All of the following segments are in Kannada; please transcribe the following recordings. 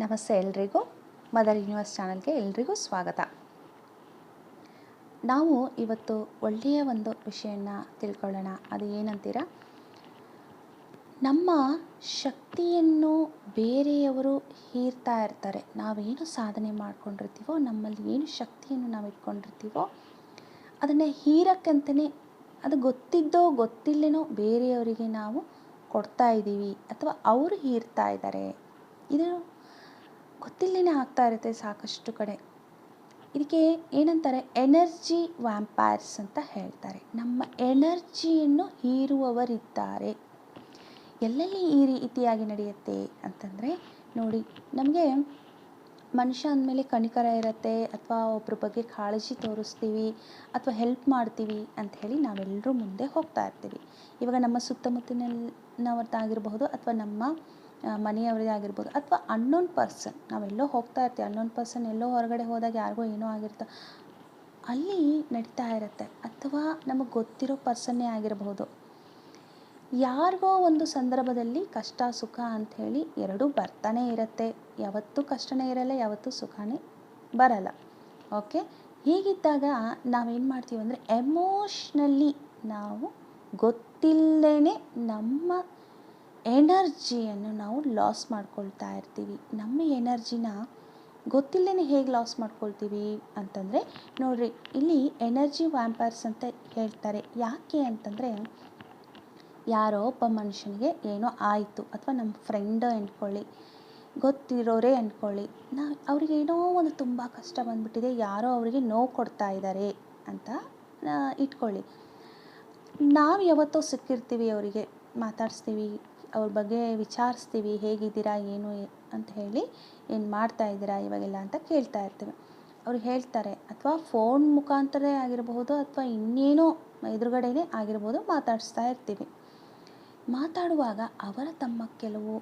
ನಮಸ್ತೆ ಎಲ್ರಿಗೂ ಮದರ್ ಯೂನಿವರ್ಸ್ ಚಾನಲ್ಗೆ ಎಲ್ರಿಗೂ ಸ್ವಾಗತ. ನಾವು ಇವತ್ತು ಒಳ್ಳೆಯ ಒಂದು ವಿಷಯನ ತಿಳ್ಕೊಳ್ಳೋಣ. ಅದು ಏನಂತೀರ? ನಮ್ಮ ಶಕ್ತಿಯನ್ನು ಬೇರೆಯವರು ಹೀರ್ತಾ ಇರ್ತಾರೆ. ನಾವೇನು ಸಾಧನೆ ಮಾಡ್ಕೊಂಡಿರ್ತೀವೋ, ನಮ್ಮಲ್ಲಿ ಏನು ಶಕ್ತಿಯನ್ನು ನಾವು ಇಟ್ಕೊಂಡಿರ್ತೀವೋ, ಅದನ್ನು ಹೀರಕ್ಕಂತಲೇ ಅದು ಗೊತ್ತಿದ್ದೋ ಗೊತ್ತಿಲ್ಲನೋ ಬೇರೆಯವರಿಗೆ ನಾವು ಕೊಡ್ತಾ ಇದ್ದೀವಿ. ಅಥವಾ ಅವರು ಹೀರ್ತಾ ಇದ್ದಾರೆ. ಇದು ಗೊತ್ತಿಲ್ಲೇ ಆಗ್ತಾ ಇರುತ್ತೆ ಸಾಕಷ್ಟು ಕಡೆ. ಇದಕ್ಕೆ ಏನಂತಾರೆ? ಎನರ್ಜಿ ವ್ಯಾಂಪೈರ್ಸ್ ಅಂತ ಹೇಳ್ತಾರೆ. ನಮ್ಮ ಎನರ್ಜಿಯನ್ನು ಹೀರುವವರಿದ್ದಾರೆ. ಎಲ್ಲೆಲ್ಲಿ ಈ ರೀತಿಯಾಗಿ ನಡೆಯುತ್ತೆ ಅಂತಂದರೆ, ನೋಡಿ, ನಮಗೆ ಮನುಷ್ಯ ಅಂದಮೇಲೆ ಕಣಿಕರ ಇರುತ್ತೆ, ಅಥವಾ ಒಬ್ಬರ ಬಗ್ಗೆ ಕಾಳಜಿ ತೋರಿಸ್ತೀವಿ, ಅಥವಾ ಹೆಲ್ಪ್ ಮಾಡ್ತೀವಿ ಅಂತ ಹೇಳಿ ನಾವೆಲ್ಲರೂ ಮುಂದೆ ಹೋಗ್ತಾ ಇರ್ತೀವಿ. ಇವಾಗ ನಮ್ಮ ಸುತ್ತಮುತ್ತಲಿನವ್ರದ್ದಾಗಿರ್ಬಹುದು ಅಥವಾ ನಮ್ಮ ಆ, ಮನೆಯವರದೇ ಆಗಿರ್ಬೋದು. ಅಥವಾ ಅನ್ನೋನ್ ಪರ್ಸನ್ ನಾವೆಲ್ಲೋ ಹೋಗ್ತಾ ಇರ್ತೀವಿ. ಅನ್ನೋನ್ ಪರ್ಸನ್ ಎಲ್ಲೋ ಹೊರಗಡೆ ಹೋದಾಗ ಯಾರಿಗೋ ಏನೋ ಆಗಿರ್ತ ಅಲ್ಲಿ ನಡೀತಾ ಇರುತ್ತೆ. ಅಥವಾ ನಮಗೆ ಗೊತ್ತಿರೋ ಪರ್ಸನ್ನೇ ಆಗಿರಬಹುದು ಯಾರಿಗೋ ಒಂದು ಸಂದರ್ಭದಲ್ಲಿ ಕಷ್ಟ ಸುಖ ಅಂಥೇಳಿ ಎರಡೂ ಬರ್ತಾನೆ ಇರುತ್ತೆ. ಯಾವತ್ತೂ ಕಷ್ಟನೇ ಇರಲ್ಲ ಯಾವತ್ತೂ ಸುಖನೇ ಬರಲ್ಲ. ಓಕೆ ಹೀಗಿದ್ದಾಗ ನಾವೇನು ಮಾಡ್ತೀವಿ ಅಂದರೆ ಎಮೋಷ್ನಲ್ಲಿ ನಾವು ಗೊತ್ತಿಲ್ಲದೇ ನಮ್ಮ ಎನರ್ಜಿಯನ್ನು ನಾವು ಲಾಸ್ ಮಾಡ್ಕೊಳ್ತಾ ಇರ್ತೀವಿ. ನಮ್ಮ ಎನರ್ಜಿನ ಗೊತ್ತಿಲ್ಲದೇ ಹೇಗೆ ಲಾಸ್ ಮಾಡ್ಕೊಳ್ತೀವಿ ಅಂತಂದರೆ, ನೋಡ್ರಿ, ಇಲ್ಲಿ ಎನರ್ಜಿ ವ್ಯಾಂಪರ್ಸ್ ಅಂತ ಹೇಳ್ತಾರೆ. ಯಾಕೆ ಅಂತಂದರೆ, ಯಾರೋ ಒಬ್ಬ ಮನುಷ್ಯನಿಗೆ ಏನೋ ಆಯಿತು, ಅಥವಾ ನಮ್ಮ ಫ್ರೆಂಡ್ ಅಂದ್ಕೊಳ್ಳಿ, ಗೊತ್ತಿರೋರೇ ಅಂದ್ಕೊಳ್ಳಿ, ನಾ, ಅವ್ರಿಗೆ ಏನೋ ಒಂದು ತುಂಬ ಕಷ್ಟ ಬಂದ್ಬಿಟ್ಟಿದೆ, ಯಾರೋ ಅವರಿಗೆ ನೋವು ಕೊಡ್ತಾ ಇದ್ದಾರೆ ಅಂತ ಇಟ್ಕೊಳ್ಳಿ. ನಾವು ಯಾವತ್ತೋ ಸಿಕ್ಕಿರ್ತೀವಿ ಅವರಿಗೆ, ಮಾತಾಡಿಸ್ತೀವಿ ಅವ್ರ ಬಗ್ಗೆ ವಿಚಾರಿಸ್ತೀವಿ, ಹೇಗಿದ್ದೀರಾ, ಏನು ಅಂತ ಹೇಳಿ ಏನು ಮಾಡ್ತಾ ಇದ್ದೀರಾ ಇವಾಗೆಲ್ಲ ಅಂತ ಕೇಳ್ತಾ ಇರ್ತೀವಿ. ಅವ್ರು ಹೇಳ್ತಾರೆ, ಅಥವಾ ಫೋನ್ ಮುಖಾಂತರ ಆಗಿರಬಹುದು ಅಥವಾ ಇನ್ನೇನೋ ಎದುರುಗಡೆನೇ ಆಗಿರ್ಬೋದು ಮಾತಾಡಿಸ್ತಾ ಇರ್ತೀವಿ. ಮಾತಾಡುವಾಗ ಅವರ ತಮ್ಮ ಕೆಲವು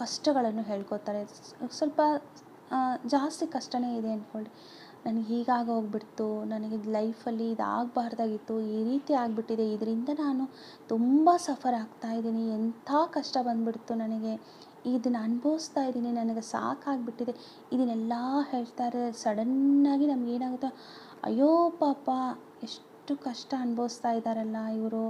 ಕಷ್ಟಗಳನ್ನು ಹೇಳ್ಕೊತಾರೆ. ಸ್ವಲ್ಪ ಜಾಸ್ತಿ ಕಷ್ಟನೇ ಇದೆ ಅಂದ್ಕೊಳ್ಳಿ. ನನಗೆ ಹೀಗಾಗಿ ಹೋಗ್ಬಿಡ್ತು, ನನಗೆ ಲೈಫಲ್ಲಿ ಇದು ಆಗಬಾರ್ದಾಗಿತ್ತು ಈ ರೀತಿ ಆಗಿಬಿಟ್ಟಿದೆ. ಇದರಿಂದ ನಾನು ತುಂಬ ಸಫರ್ ಆಗ್ತಾ ಇದ್ದೀನಿ. ಎಂಥ ಕಷ್ಟ ಬಂದ್ಬಿಡ್ತು ನನಗೆ. ಇದನ್ನು ಅನುಭವಿಸ್ತಾ ಇದ್ದೀನಿ. ನನಗೆ ಸಾಕಾಗಿಬಿಟ್ಟಿದೆ. ಇದನ್ನೆಲ್ಲ ಹೇಳ್ತಾರೆ ಸಡನ್ನಾಗಿ ನಮ್ಗೆ ಏನಾಗುತ್ತೆ, ಅಯ್ಯೋ ಪಾಪ, ಎಷ್ಟು ಕಷ್ಟ ಅನುಭವಿಸ್ತಾ ಇದ್ದಾರಲ್ಲ ಇವರು.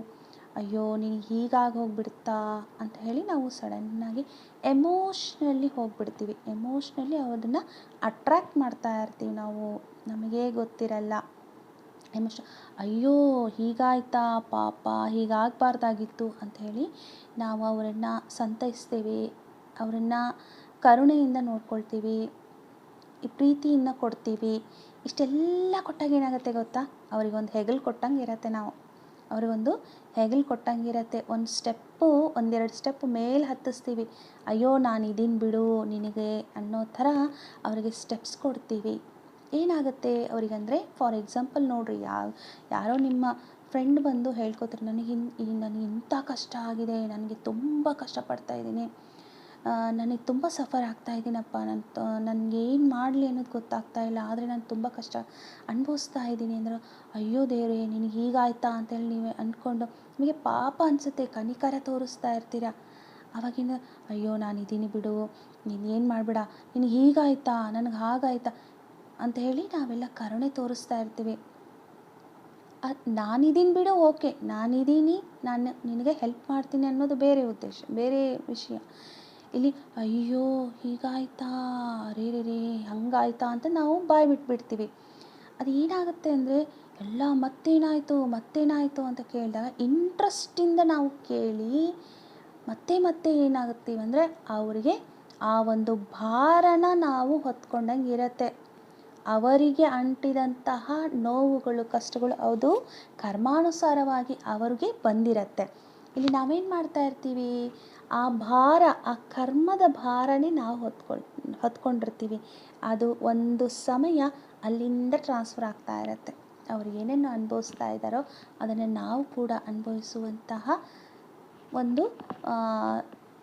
ಅಯ್ಯೋ, ನೀನು ಹೀಗಾಗಿ ಹೋಗ್ಬಿಡ್ತಾ ಅಂತ ಹೇಳಿ ನಾವು ಸಡನ್ನಾಗಿ ಎಮೋಷ್ನಲ್ಲಿ ಹೋಗ್ಬಿಡ್ತೀವಿ. ಎಮೋಷ್ನಲ್ಲಿ ಅದನ್ನು ಅಟ್ರ್ಯಾಕ್ಟ್ ಮಾಡ್ತಾ ಇರ್ತೀವಿ ನಾವು. ನಮಗೇ ಗೊತ್ತಿರಲ್ಲ. ಎಮೋಷ್ ಅಯ್ಯೋ, ಹೀಗಾಯ್ತಾ, ಪಾಪ, ಹೀಗಾಗಬಾರ್ದಾಗಿತ್ತು ಹೇಳಿ ನಾವು ಅವರನ್ನು ಸಂತೈಸ್ತೀವಿ. ಅವರನ್ನು ಕರುಣೆಯಿಂದ ನೋಡ್ಕೊಳ್ತೀವಿ. ಈ ಪ್ರೀತಿಯಿಂದ ಕೊಡ್ತೀವಿ. ಇಷ್ಟೆಲ್ಲ ಕೊಟ್ಟಾಗ ಏನಾಗುತ್ತೆ ಗೊತ್ತಾ? ಅವರಿಗೊಂದು ಹೆಗಲು ಕೊಟ್ಟಂಗೆ ಇರತ್ತೆ ನಾವು. ಅವರಿಗೊಂದು ಹೆಗಲು ಕೊಟ್ಟಂಗೆ ಇರತ್ತೆ ಒಂದು ಸ್ಟೆಪ್ಪು, ಒಂದೆರಡು ಸ್ಟೆಪ್ ಮೇಲೆ ಹತ್ತಿಸ್ತೀವಿ. ಅಯ್ಯೋ, ನಾನು ಇದೀನಿ ಬಿಡು, ನಿನಗೆ ಅನ್ನೋ ಥರ ಅವರಿಗೆ ಸ್ಟೆಪ್ಸ್ ಕೊಡ್ತೀವಿ. ಏನಾಗುತ್ತೆ ಅವರಿಗಂದರೆ, ಫಾರ್ ಎಕ್ಸಾಂಪಲ್ ನೋಡ್ರಿ, ಯಾವ, ಯಾರೋ ನಿಮ್ಮ ಫ್ರೆಂಡ್ ಬಂದು ಹೇಳ್ಕೊತಾರೆ ನನಗೆ ಈ, ನನಗೆ ಇಂಥ ಕಷ್ಟ ಆಗಿದೆ, ನನಗೆ ತುಂಬ ಕಷ್ಟಪಡ್ತಾ ಇದ್ದೀನಿ. ನನಗೆ ತುಂಬ ಸಫರ್ ಆಗ್ತಾ ಇದ್ದೀನಪ್ಪ ನನ್ನ ನನಗೆ ಏನು ಮಾಡಲಿ ಅನ್ನೋದು ಗೊತ್ತಾಗ್ತಾ ಇಲ್ಲ. ಆದರೆ ನಾನು ತುಂಬ ಕಷ್ಟ ಅನುಭವಿಸ್ತಾ ಇದ್ದೀನಿ ಅಂದ್ರೆ, ಅಯ್ಯೋ ದೇವ್ರೇ, ನಿನಗೆ ಹೀಗಾಯ್ತಾ ಅಂತೇಳಿ ನೀವೇ ಅಂದ್ಕೊಂಡು ನಿಮಗೆ ಪಾಪ ಅನಿಸುತ್ತೆ. ಕನಿಕರ ತೋರಿಸ್ತಾ ಇರ್ತೀರ? ಅವಾಗಿಂದ, ಅಯ್ಯೋ ನಾನು ಇದ್ದೀನಿ ಬಿಡು. ನೀನು ಏನು ಮಾಡಬೇಡ. ನಿನಗೆ ಹೀಗಾಯ್ತಾ? ನನಗೆ ಹಾಗಾಯ್ತಾ? ಅಂತ ಹೇಳಿ ನಾವೆಲ್ಲ ಕರುಣೆ ತೋರಿಸ್ತಾ ಇರ್ತೀವಿ. ನಾನಿದ್ದೀನಿ ಬಿಡು, ಓಕೆ. ನಾನಿದ್ದೀನಿ ನಾನು ನಿನಗೆ ಹೆಲ್ಪ್ ಮಾಡ್ತೀನಿ ಅನ್ನೋದು ಬೇರೆ ಉದ್ದೇಶ, ಬೇರೆ ವಿಷಯ. ಇಲ್ಲಿ, ಅಯ್ಯೋ, ಹೀಗಾಯ್ತಾ? ರೇ ರೇ ರೇ, ಹಂಗಾಯ್ತಾ? ಅಂತ ನಾವು ಬಾಯಿ ಬಿಟ್ಬಿಡ್ತೀವಿ. ಅದು ಏನಾಗುತ್ತೆ ಅಂದರೆ, ಎಲ್ಲ ಮತ್ತೇನಾಯಿತು ಮತ್ತೇನಾಯಿತು ಅಂತ ಕೇಳಿದಾಗ ಇಂಟ್ರೆಸ್ಟಿಂದ ನಾವು ಕೇಳಿ ಮತ್ತೆ ಮತ್ತೆ ಏನಾಗುತ್ತೀವಿ ಅಂದರೆ, ಅವರಿಗೆ ಆ ಒಂದು ಭಾರನ ನಾವು ಹೊತ್ಕೊಂಡಂಗೆ ಇರತ್ತೆ. ಅವರಿಗೆ ಅಂಟಿದಂತಹ ನೋವುಗಳು, ಕಷ್ಟಗಳು, ಅದು ಕರ್ಮಾನುಸಾರವಾಗಿ ಅವರಿಗೆ ಬಂದಿರತ್ತೆ. ಇಲ್ಲಿ ನಾವೇನು ಮಾಡ್ತಾ ಇರ್ತೀವಿ? ಆ ಭಾರ, ಆ ಕರ್ಮದ ಭಾರನೇ ನಾವು ಹೊತ್ಕೊಳ್ ಹೊತ್ಕೊಂಡಿರ್ತೀವಿ. ಅದು ಒಂದು ಸಮಯ ಅಲ್ಲಿಂದ ಟ್ರಾನ್ಸ್ಫರ್ ಆಗ್ತಾ ಇರತ್ತೆ. ಅವ್ರು ಏನೇನು ಅನುಭವಿಸ್ತಾ ಇದ್ದಾರೋ ಅದನ್ನು ನಾವು ಕೂಡ ಅನುಭವಿಸುವಂತಹ ಒಂದು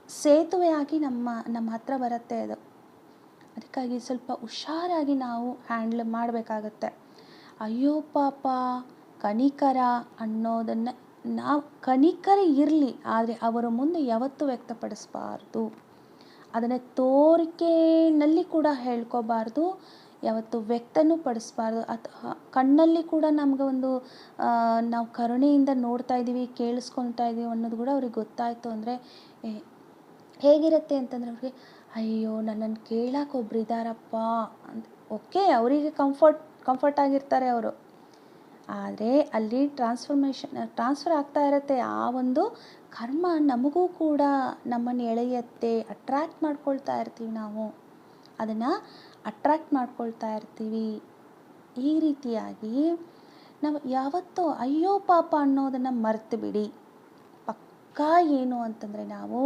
ಸೇತುವೆಯಾಗಿ ನಮ್ಮ ನಮ್ಮ ಹತ್ರ ಬರುತ್ತೆ ಅದು. ಅದಕ್ಕಾಗಿ ಸ್ವಲ್ಪ ಹುಷಾರಾಗಿ ನಾವು ಹ್ಯಾಂಡ್ಲ್ ಮಾಡಬೇಕಾಗತ್ತೆ. ಅಯ್ಯೋ ಪಾಪ, ಕನಿಕರ ಅನ್ನೋದನ್ನು ನಾವು ಕನಿಕರ ಇರಲಿ, ಆದರೆ ಅವರ ಮುಂದೆ ಯಾವತ್ತೂ ವ್ಯಕ್ತಪಡಿಸಬಾರ್ದು. ಅದನ್ನು ತೋರಿಕೆಯಲ್ಲಿ ಕೂಡ ಹೇಳ್ಕೋಬಾರ್ದು, ಯಾವತ್ತು ವ್ಯಕ್ತನೂ ಪಡಿಸ್ಬಾರ್ದು. ಅಥವಾ ಕಣ್ಣಲ್ಲಿ ಕೂಡ ನಮ್ಗೆ ಒಂದು ನಾವು ಕರುಣೆಯಿಂದ ನೋಡ್ತಾ ಇದ್ದೀವಿ ಕೇಳಿಸ್ಕೊತಾ ಇದ್ದೀವಿ ಅನ್ನೋದು ಕೂಡ ಅವ್ರಿಗೆ ಗೊತ್ತಾಯಿತು ಅಂದರೆ ಹೇಗಿರುತ್ತೆ ಅಂತಂದರೆ ಅವ್ರಿಗೆ, ಅಯ್ಯೋ ನನ್ನನ್ನು ಕೇಳಕ್ಕೆ ಒಬ್ರು ಇದ್ದಾರಪ್ಪ ಅಂತ ಓಕೆ, ಅವರಿಗೆ ಕಂಫರ್ಟ್ ಕಂಫರ್ಟ್ ಆಗಿರ್ತಾರೆ ಅವರು. ಆದರೆ ಅಲ್ಲಿ ಟ್ರಾನ್ಸ್ಫರ್ಮೇಷನ್ ಟ್ರಾನ್ಸ್ಫರ್ ಆಗ್ತಾ ಇರುತ್ತೆ ಆ ಒಂದು ಕರ್ಮ ನಮಗೂ ಕೂಡ ನಮ್ಮನ್ನು ಎಳೆಯುತ್ತೆ ಅಟ್ರ್ಯಾಕ್ಟ್ ಮಾಡ್ಕೊಳ್ತಾ ಇರ್ತೀವಿ ನಾವು. ಅದನ್ನು ಅಟ್ರ್ಯಾಕ್ಟ್ ಮಾಡ್ಕೊಳ್ತಾ ಇರ್ತೀವಿ. ಈ ರೀತಿಯಾಗಿ ನಾವು ಯಾವತ್ತೂ ಅಯ್ಯೋ ಪಾಪ ಅನ್ನೋದನ್ನು ಮರೆತು ಬಿಡಿ ಪಕ್ಕಾ ಏನು ಅಂತಂದರೆ ನಾವು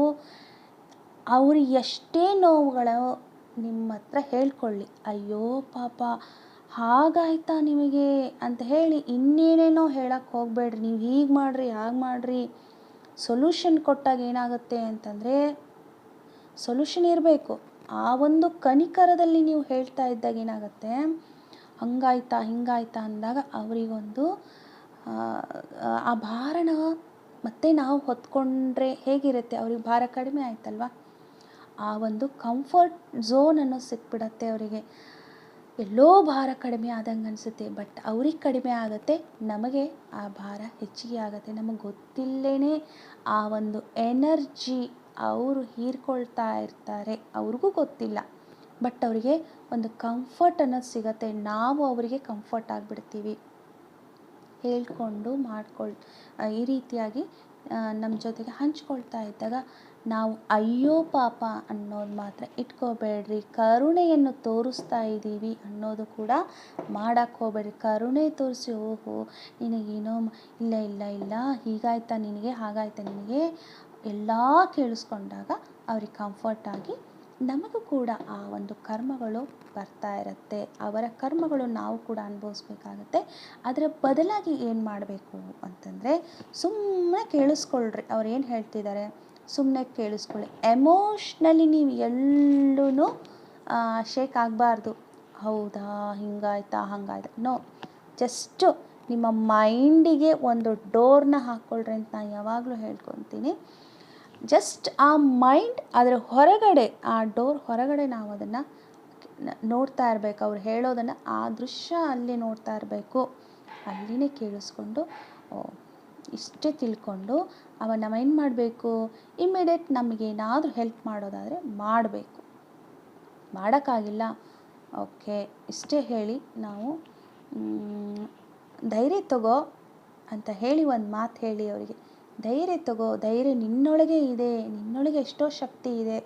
ಅವ್ರಿಗೆ ಎಷ್ಟೇ ನೋವುಗಳು ನಿಮ್ಮ ಹತ್ರ ಹೇಳ್ಕೊಳ್ಳಿ. ಅಯ್ಯೋ ಪಾಪ ಹಾಗಾಯ್ತಾ ನಿಮಗೆ ಅಂತ ಹೇಳಿ ಇನ್ನೇನೇನೋ ಹೇಳಕ್ಕೆ ಹೋಗಬೇಡ್ರಿ. ನೀವು ಹೀಗೆ ಮಾಡಿರಿ, ಹಾಗೆ ಮಾಡಿರಿ. ಸೊಲ್ಯೂಷನ್ ಕೊಟ್ಟಾಗ ಏನಾಗುತ್ತೆ ಅಂತಂದರೆ ಸೊಲ್ಯೂಷನ್ ಇರಬೇಕು. ಆ ಒಂದು ಕನಿಕರದಲ್ಲಿ ನೀವು ಹೇಳ್ತಾ ಇದ್ದಾಗ ಏನಾಗುತ್ತೆ? ಹಂಗಾಯ್ತಾ, ಹಿಂಗಾಯ್ತಾ ಅಂದಾಗ ಅವರಿಗೊಂದು, ಆ ಭಾರನ ಮತ್ತೆ ನಾವು ಹೊತ್ಕೊಂಡ್ರೆ ಹೇಗಿರುತ್ತೆ? ಅವ್ರಿಗೆ ಭಾರ ಕಡಿಮೆ ಆಯ್ತಲ್ವಾ? ಆ ಒಂದು ಕಂಫರ್ಟ್ ಝೋನ್ ಅನ್ನೋದು ಸಿಕ್ಬಿಡತ್ತೆ ಅವರಿಗೆ. ಎಲ್ಲೋ ಭಾರ ಕಡಿಮೆ ಆದಂಗೆ ಅನಿಸುತ್ತೆ ಬಟ್ ಅವ್ರಿಗೆ ಕಡಿಮೆ ಆಗುತ್ತೆ, ನಮಗೆ ಆ ಭಾರ ಹೆಚ್ಚಿಗೆ ಆಗುತ್ತೆ. ನಮಗೆ ಗೊತ್ತಿಲ್ಲೇ ಆ ಒಂದು ಎನರ್ಜಿ ಅವರು ಹೀರ್ಕೊಳ್ತಾ ಇರ್ತಾರೆ, ಅವ್ರಿಗೂ ಗೊತ್ತಿಲ್ಲ. ಬಟ್ ಅವರಿಗೆ ಒಂದು ಕಂಫರ್ಟ್ ಅನ್ನೋದು ಸಿಗತ್ತೆ, ನಾವು ಅವರಿಗೆ ಕಂಫರ್ಟ್ ಆಗಿಬಿಡ್ತೀವಿ. ಹೇಳ್ಕೊಂಡು ಮಾಡ್ಕೊಳ್, ಈ ರೀತಿಯಾಗಿ ನಮ್ಮ ಜೊತೆಗೆ ಹಂಚ್ಕೊಳ್ತಾ ಇದ್ದಾಗ ನಾವು ಅಯ್ಯೋ ಪಾಪ ಅನ್ನೋದು ಮಾತ್ರ ಇಟ್ಕೋಬೇಡ್ರಿ, ಕರುಣೆಯನ್ನು ತೋರಿಸ್ತಾ ಇದ್ದೀವಿ ಅನ್ನೋದು ಕೂಡ ಮಾಡಕ್ಕೆ ಹೋಗ್ಬೇಡ್ರಿ. ಕರುಣೆ ತೋರಿಸಿ, ಓಹೋ, ನಿನಗೇನೋ ಇಲ್ಲ ಇಲ್ಲ ಇಲ್ಲ, ಹೀಗಾಯ್ತಾ ನಿನಗೆ, ಹಾಗಾಯ್ತಾ ನಿನಗೆ, ಎಲ್ಲ ಕೇಳಿಸ್ಕೊಂಡಾಗ ಅವ್ರಿಗೆ ಕಂಫರ್ಟಾಗಿ ನಮಗೂ ಕೂಡ ಆ ಒಂದು ಕರ್ಮಗಳು ಬರ್ತಾ ಇರುತ್ತೆ. ಅವರ ಕರ್ಮಗಳು ನಾವು ಕೂಡ ಅನುಭವಿಸ್ಬೇಕಾಗತ್ತೆ. ಅದರ ಬದಲಾಗಿ ಏನು ಮಾಡಬೇಕು ಅಂತಂದರೆ ಸುಮ್ಮನೆ ಕೇಳಿಸ್ಕೊಳ್ರಿ. ಅವ್ರು ಏನು ಹೇಳ್ತಿದ್ದಾರೆ ಸುಮ್ಮನೆ ಕೇಳಿಸ್ಕೊಳ್ಳಿ. ಎಮೋಷ್ನಲಿ ನೀವು ಎಲ್ಲೂ ಶೇಕ್ ಆಗಬಾರ್ದು. ಹೌದಾ, ಹಿಂಗಾಯ್ತಾ, ಹಂಗಾಯ್ತಾ. ನೋ ಜಸ್ಟು ನಿಮ್ಮ ಮೈಂಡಿಗೆ ಒಂದು ಡೋರ್ನ ಹಾಕ್ಕೊಳ್ರಿ ಅಂತ ನಾನು ಯಾವಾಗಲೂ ಹೇಳ್ಕೊತೀನಿ. ಜಸ್ಟ್ ಆ ಮೈಂಡ್ ಅದರ ಹೊರಗಡೆ, ಆ ಡೋರ್ ಹೊರಗಡೆ ನಾವು ಅದನ್ನು ನೋಡ್ತಾ ಇರಬೇಕು. ಅವ್ರು ಹೇಳೋದನ್ನು ಆ ದೃಶ್ಯ ಅಲ್ಲಿ ನೋಡ್ತಾ ಇರಬೇಕು. ಅಲ್ಲಿನೇ ಕೇಳಿಸ್ಕೊಂಡು ಇಷ್ಟೇ ತಿಳ್ಕೊಂಡು ಅವ ನಾವು ಏನು ಮಾಡಬೇಕು ಇಮ್ಮಿಡಿಯೇಟ್ ನಮಗೇನಾದರೂ ಹೆಲ್ಪ್ ಮಾಡೋದಾದರೆ ಮಾಡಬೇಕು. ಮಾಡೋಕ್ಕಾಗಿಲ್ಲ. ಓಕೆ, ಇಷ್ಟೇ ಹೇಳಿ ನಾವು ಧೈರ್ಯ ತಗೋ ಅಂತ ಹೇಳಿ ಒಂದು ಮಾತು ಹೇಳಿ ಅವರಿಗೆ. ಧೈರ್ಯ ತಗೋ, ಧೈರ್ಯ ನಿನ್ನೊಳಗೆ ಇದೆ, ನಿನ್ನೊಳಗೆ ಎಷ್ಟೋ ಶಕ್ತಿ ಇದೆ.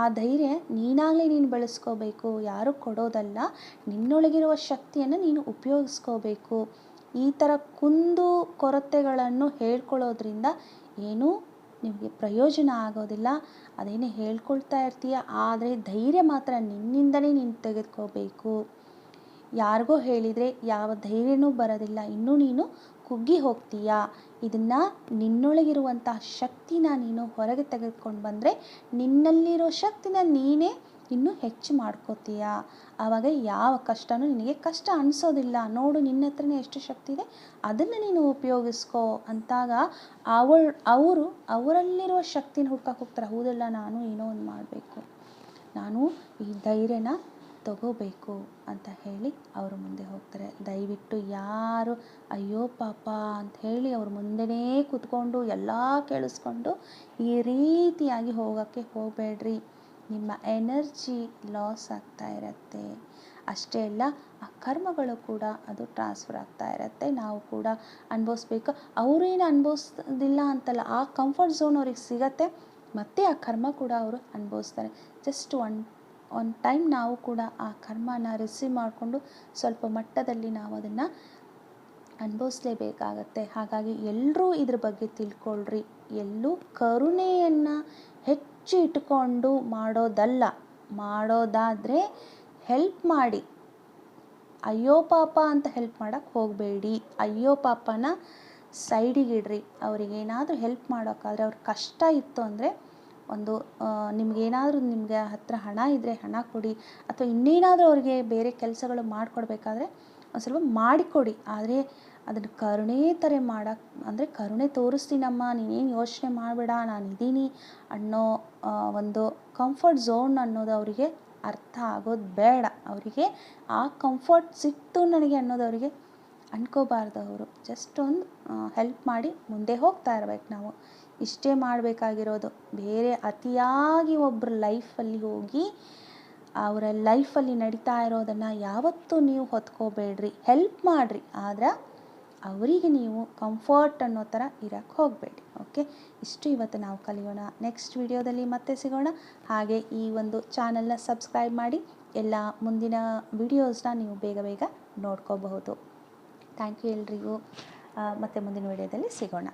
ಆ ಧೈರ್ಯ ನೀನಾಗಲೇ ನೀನು ಬೆಳೆಸ್ಕೋಬೇಕು, ಯಾರು ಕೊಡೋದಲ್ಲ, ನಿನ್ನೊಳಗಿರುವ ಶಕ್ತಿಯನ್ನು ನೀನು ಉಪಯೋಗಿಸ್ಕೋಬೇಕು. ಈ ಥರ ಕುಂದು ಕೊರತೆಗಳನ್ನು ಹೇಳ್ಕೊಳ್ಳೋದ್ರಿಂದ ಏನೂ ನಿಮಗೆ ಪ್ರಯೋಜನ ಆಗೋದಿಲ್ಲ. ಅದೇನೇ ಹೇಳ್ಕೊಳ್ತಾ ಇರ್ತೀಯ, ಆದರೆ ಧೈರ್ಯ ಮಾತ್ರ ನಿನ್ನಿಂದಲೇ ನೀನು ತೆಗೆದುಕೋಬೇಕು. ಯಾರಿಗೋ ಹೇಳಿದರೆ ಯಾವ ಧೈರ್ಯನೂ ಬರೋದಿಲ್ಲ. ಇನ್ನೂ ನೀನು ಕುಗ್ಗಿ ಹೋಗ್ತೀಯಾ. ಇದನ್ನು ನಿನ್ನೊಳಗಿರುವಂಥ ಶಕ್ತಿನ ನೀನು ಹೊರಗೆ ತೆಗೆದುಕೊಂಡು ಬಂದರೆ ನಿನ್ನಲ್ಲಿರೋ ಶಕ್ತಿನ ನೀನೇ ಇನ್ನೂ ಹೆಚ್ಚು ಮಾಡ್ಕೋತೀಯ. ಆವಾಗ ಯಾವ ಕಷ್ಟನೂ ನಿನಗೆ ಕಷ್ಟ ಅನಿಸೋದಿಲ್ಲ. ನೋಡು, ನಿನ್ನ ಹತ್ರನೇ ಎಷ್ಟು ಶಕ್ತಿ ಇದೆ, ಅದನ್ನು ನೀನು ಉಪಯೋಗಿಸ್ಕೋ ಅಂತಾಗ ಅವಳು, ಅವರು ಅವರಲ್ಲಿರುವ ಶಕ್ತಿನ ಹುಡ್ಕಕ್ಕೆ ಹೋಗ್ತಾರೆ. ಹೌದಲ್ಲ, ನಾನು ಏನೋ ಒಂದು ಮಾಡಬೇಕು. ನಾನು ಈ ಧೈರ್ಯನ ತಗೋಬೇಕು ಅಂತ ಹೇಳಿ ಅವರು ಮುಂದೆ ಹೋಗ್ತಾರೆ. ದಯವಿಟ್ಟು ಯಾರು, ಅಯ್ಯೋ ಪಾಪ ಅಂತ ಹೇಳಿ ಅವ್ರ ಮುಂದೆನೇ ಕೂತ್ಕೊಂಡು ಎಲ್ಲ ಕೇಳಿಸ್ಕೊಂಡು ಈ ರೀತಿಯಾಗಿ ಹೋಗೋಕ್ಕೆ ಹೋಗಬೇಡ್ರಿ. ನಿಮ್ಮ ಎನರ್ಜಿ ಲಾಸ್ ಆಗ್ತಾ ಇರತ್ತೆ. ಅಷ್ಟೇ ಅಲ್ಲ ಆ ಕರ್ಮಗಳು ಕೂಡ ಅದು ಟ್ರಾನ್ಸ್ಫರ್ ಆಗ್ತಾ ಇರತ್ತೆ. ನಾವು ಕೂಡ ಅನುಭವಿಸ್ಬೇಕು. ಅವರೇನು ಅನುಭವಿಸೋದಿಲ್ಲ ಅಂತಲ್ಲ, ಆ ಕಂಫರ್ಟ್ ಝೋನ್ ಅವ್ರಿಗೆ ಸಿಗತ್ತೆ. ಮತ್ತೆ ಆ ಕರ್ಮ ಕೂಡ ಅವರು ಅನುಭವಿಸ್ತಾರೆ. ಜಸ್ಟ್ ಒನ್ ಒನ್ ಟೈಮ್ ನಾವು ಕೂಡ ಆ ಕರ್ಮನ ರಿಸೀವ್ ಮಾಡಿಕೊಂಡು ಸ್ವಲ್ಪ ಮಟ್ಟದಲ್ಲಿ ನಾವು ಅದನ್ನು ಅನುಭವಿಸ್ಲೇಬೇಕಾಗತ್ತೆ. ಹಾಗಾಗಿ ಎಲ್ಲರೂ ಇದ್ರ ಬಗ್ಗೆ ತಿಳ್ಕೊಳ್ರಿ. ಎಲ್ಲೂ ಕರುಣೆಯನ್ನು ಹೆಚ್ಚು ಇಟ್ಕೊಂಡು ಮಾಡೋದಲ್ಲ. ಮಾಡೋದಾದರೆ ಹೆಲ್ಪ್ ಮಾಡಿ. ಅಯ್ಯೋ ಪಾಪ ಅಂತ ಹೆಲ್ಪ್ ಮಾಡೋಕ್ಕೆ ಹೋಗಬೇಡಿ. ಅಯ್ಯೋ ಪಾಪನ ಸೈಡಿಗಿಡ್ರಿ ಅವ್ರಿಗೇನಾದರೂ ಹೆಲ್ಪ್ ಮಾಡೋಕ್ಕಾದರೆ ಅವ್ರ ಕಷ್ಟ ಇತ್ತು ಅಂದರೆ ಒಂದು ನಿಮಗೇನಾದರೂ ನಿಮಗೆ ಹತ್ತಿರ ಹಣ ಇದ್ದರೆ ಹಣ ಕೊಡಿ ಅಥವಾ ಇನ್ನೇನಾದರೂ ಅವರಿಗೆ ಬೇರೆ ಕೆಲಸಗಳು ಮಾಡಿಕೊಡ್ಬೇಕಾದ್ರೆ ಒಂದು ಸ್ವಲ್ಪ ಮಾಡಿಕೊಡಿ. ಆದರೆ ಅದನ್ನು ಕರುಣೆ ಥರ ಮಾಡೋಕ್ಕೆ ಅಂದರೆ ಕರುಣೆ ತೋರಿಸ್ತೀನಮ್ಮ ನೀನೇನು ಯೋಚನೆ ಮಾಡಬೇಡ ನಾನು ಇದ್ದೀನಿ ಅನ್ನೋ ಒಂದು ಕಂಫರ್ಟ್ ಝೋನ್ ಅನ್ನೋದು ಅವರಿಗೆ ಅರ್ಥ ಆಗೋದು ಬೇಡ. ಅವರಿಗೆ ಆ ಕಂಫರ್ಟ್ ಸಿಕ್ತು ನನಗೆ ಅನ್ನೋದು ಅವರಿಗೆ ಅನ್ಕೋಬಾರ್ದು ಅವರು. ಜಸ್ಟ್ ಒಂದು ಹೆಲ್ಪ್ ಮಾಡಿ ಮುಂದೆ ಹೋಗ್ತಾ ಇರ್ಬೇಕು ನಾವು. ಇಷ್ಟೇ ಮಾಡಬೇಕಾಗಿರೋದು. ಬೇರೆ ಅತಿಯಾಗಿ ಒಬ್ಬರ ಲೈಫಲ್ಲಿ ಹೋಗಿ ಅವರ ಲೈಫಲ್ಲಿ ನಡೀತಾ ಇರೋದನ್ನು ಯಾವತ್ತೂ ನೀವು ಹೊತ್ಕೋಬೇಡ್ರಿ. ಹೆಲ್ಪ್ ಮಾಡಿರಿ. ಆದ್ರೆ ಅವರಿಗೆ ನೀವು ಕಂಫರ್ಟ್ ಅನ್ನೋ ಥರ ಇರೋಕ್ಕೆ ಹೋಗಬೇಡಿ. ಓಕೆ? ಇಷ್ಟು ಇವತ್ತು ನಾವು ಕಲಿಯೋಣ. ನೆಕ್ಸ್ಟ್ ವಿಡಿಯೋದಲ್ಲಿ ಮತ್ತೆ ಸಿಗೋಣ. ಹಾಗೆ ಈ ಒಂದು ಚಾನಲ್ನ ಸಬ್ಸ್ಕ್ರೈಬ್ ಮಾಡಿ ಎಲ್ಲ ಮುಂದಿನ ವಿಡಿಯೋಸ್ನ ನೀವು ಬೇಗ ಬೇಗ ನೋಡ್ಕೋಬಹುದು. ಥ್ಯಾಂಕ್ ಯು ಎಲ್ರಿಗೂ. ಮತ್ತೆ ಮುಂದಿನ ವಿಡಿಯೋದಲ್ಲಿ ಸಿಗೋಣ.